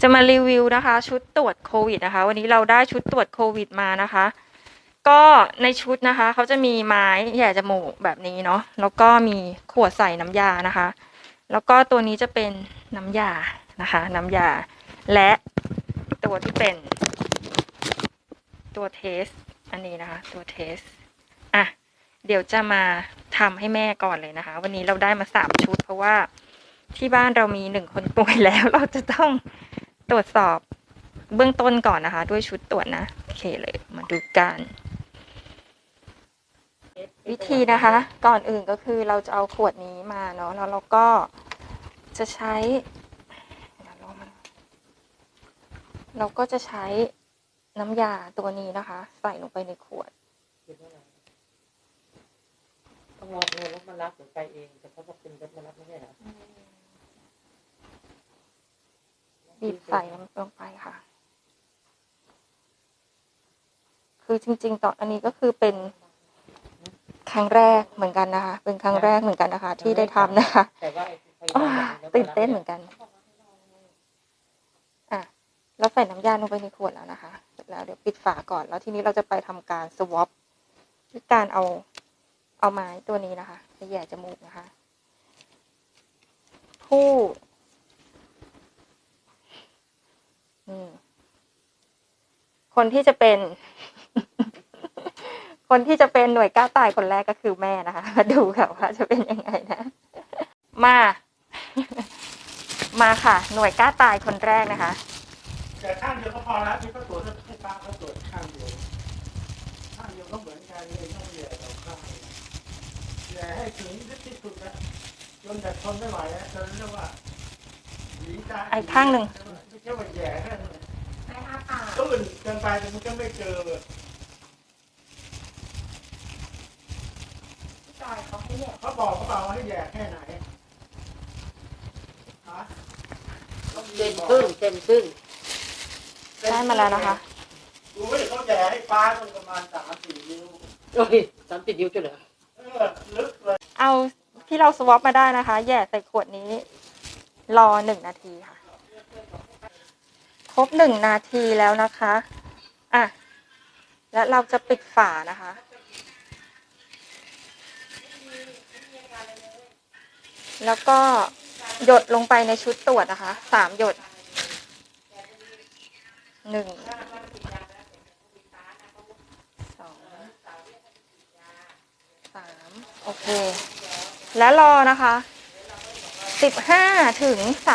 จะมารีวิวนะคะ ชุดตรวจโควิดนะคะ วันนี้เราได้ชุดตรวจโควิดมานะคะ ก็ในชุดนะคะเขาจะมีไม้แหย่จมูกแบบนี้เนาะแล้วก็มีขวดใส่น้ำยานะคะ แล้วก็ตัวนี้จะเป็นน้ำยานะคะ น้ำยา และตัวที่เป็น ตัวเทส อันนี้นะคะ ตัวเทสอะเดี๋ยวจะมาทำให้แม่ก่อนเลยนะคะ วันนี้เราได้มาสามชุดเพราะว่า ที่บ้านเรามีหนึ่งคนป่วยแล้ว เราจะต้องตรวจสอบเบื้องต้นก่อนนะคะ ด้วยชุดตรวจนะโอเคเลยมาดูกันวิธีนะคะ ก่อนอื่นก็คือเราจะเอาขวดนี้มาเนาะแล้วเราก็จะใช้เราก็จะใช้น้ำยาตัวนี้นะคะ ใส่ลงไปในขวดต้องรอเงินรถมารับหรือไปเองแต่เขาบอกเป็นรถมารับไม่ใช่หรอ บีบใส่ลงไปค่ะ คือจริง ๆ ตอนอันนี้ก็คือเป็นครั้งแรกเหมือนกันนะคะ เป็นครั้งแรกเหมือนกันนะคะ ที่ได้ทำนะคะแต่ว่าไอ้ไอ้อ้ารถตื่นเต้นเหมือนกัน อะเราใส่น้ำยาลงไปในขวดแล้วนะคะเสร็จแล้วเดี๋ยวปิดฝาก่อน แล้วทีนี้เราจะไปทำการสวอปด้วยการเอาเอาไม้ตัวนี้นะคะไปแหย่จมูกนะคะ ผู้อืม คนที่จะเป็น คนที่จะเป็นหน่วยกล้าตายคนแรกก็คือแม่นะคะ มาดูค่ะว่าจะเป็นยังไงนะ มา มาค่ะ หน่วยกล้าตายคนแรกนะคะแต่ข้างเดียวก็พอแล้วที่เขาตรวจให้ป้าเขาตรวจข้างเดียวข้างเดียวก็เหมือนกันเลยต้องเหยียดสองข้างเหยียดให้ถึงที่สุดนะจนแบบทนไม่ไหวแล้วจนเรียกว่าหนีตายไอ้ข้างหนึ่งไม่ใช่ว่าแย่แค่ นั้นตื่นเกินไปแต่มันก็ไม่เจอเขาบอกเขาบอกว่าให้แย่แค่ไหนฮะเต็มครึ่งเต็มครึ่งได้มาแล้วนะคะดูไม่ได้เขาแย่ให้ป้ามันประมาณสามสี่นิ้วโอ้ยสามสิบนิ้วจะเหรอเออลึกเลยเอาที่เราสวอปมาได้นะคะแหย่ใส่ขวดนี้ รอหนึ่งนาทีค่ะ ครบหนึ่งนาทีแล้วนะคะอะและเราจะปิดฝานะคะแล้วก็หยดลงไปในชุดตรวจนะคะ สามหยด หนึ่ง สอง สาม โอเค แล้วรอนะคะ สิบห้าถึงสาม